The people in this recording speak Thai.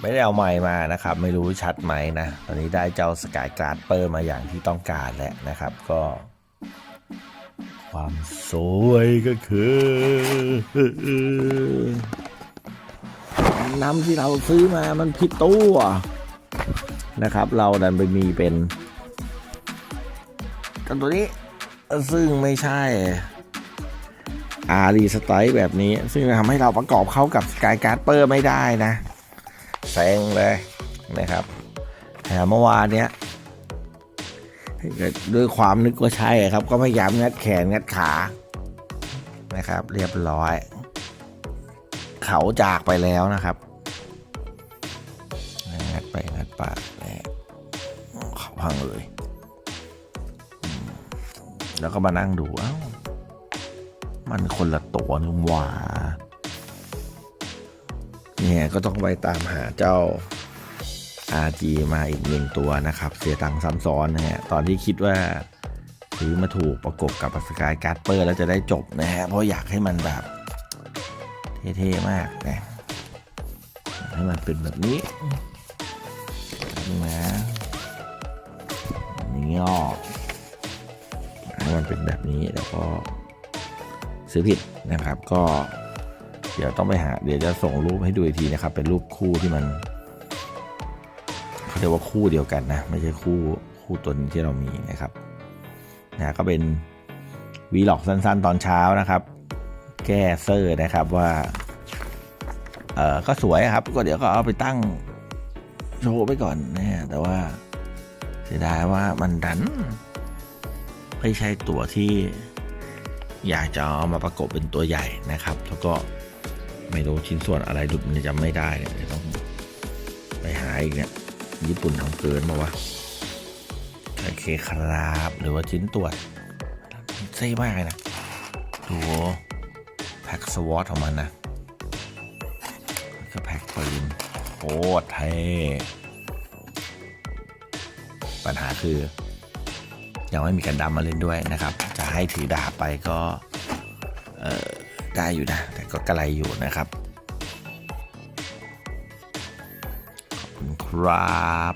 ไม่ได้เอาไม้มานะครับ ไม่รู้ชัดไหมนะ ตอนนี้ได้เจ้าสกายการ์ดเปอร์มาอย่างที่ต้องการแล้วนะครับ ก็ ความสวยก็คือ น้ำที่เราซื้อมามันผิดตัวนะครับ เราดันไปมีเป็นตัวนี้ ซึ่งไม่ใช่อารีสไตล์แบบนี้ ซึ่งทำให้เราประกอบเข้ากับสกายการ์ดเปอร์ไม่ได้นะแซงเลยนะครับแต่เมื่อวานเนี้ย ด้วยความนึกว่าใช่ครับ ก็พยายามงัดแขนงัดขานะครับ เรียบร้อย เขาจากไปแล้วนะครับงัดไปงัดปากเขาพังเลย แล้วก็มานั่งดูเอ้ามันคนละตัวนึงหว่าเนี่ยก็ต้องไปตามหาเจ้า RG มาอีกหนึ่งตัวนะครับ เสียตังค์ซ้ำซ้อนนะฮะตอนที่คิดว่าซื้อมาถูกประกบกับสกายการ์ดเปอร์แล้วจะได้จบนะฮะเพราะอยากให้มันแบบเท่ๆมากนะให้มันเป็นแบบนี้นะนี่ออกให้มันเป็นแบบนี้แล้วก็ซื้อผิดนะครับก็ เดี๋ยวต้องไปหา เดี๋ยวจะส่งรูปให้ดูอีกทีนะครับ เป็นรูปคู่ที่มัน เรียกว่าคู่เดียวกันนะ ไม่ใช่คู่คู่ตัวนี้ที่เรามีนะครับนะก็เป็นวีล็อกสั้นๆ ตอนเช้านะครับ แก้เซอร์นะครับว่าเออก็สวยครับ ก็เดี๋ยวก็เอาไปตั้งโชว์ไปก่อนนะแต่ว่าเสียดายว่ามันดัน ไม่ใช่ตัวที่อยากจะเอามาประกบเป็นตัวใหญ่นะครับ แล้วก็ไม่รู้ชิ้นส่วนอะไรดุดมันจำไม่ได้เนี่ยต้องไปหาอีกเนี่ย ญี่ปุ่นทำเกินมาวะ โอเคครับ หรือว่าชิ้นตรวจเซ่มากเลยนะ ดูแพ็กสวอตของมันนะก็แพ็กปืนโคตรเท่ปัญหาคือ ยังไม่มีกันดำมาเล่นด้วยนะครับ จะให้ถือดาบไปก็ เออได้อยู่นะ แต่ก็กระไรอยู่นะครับ ครับ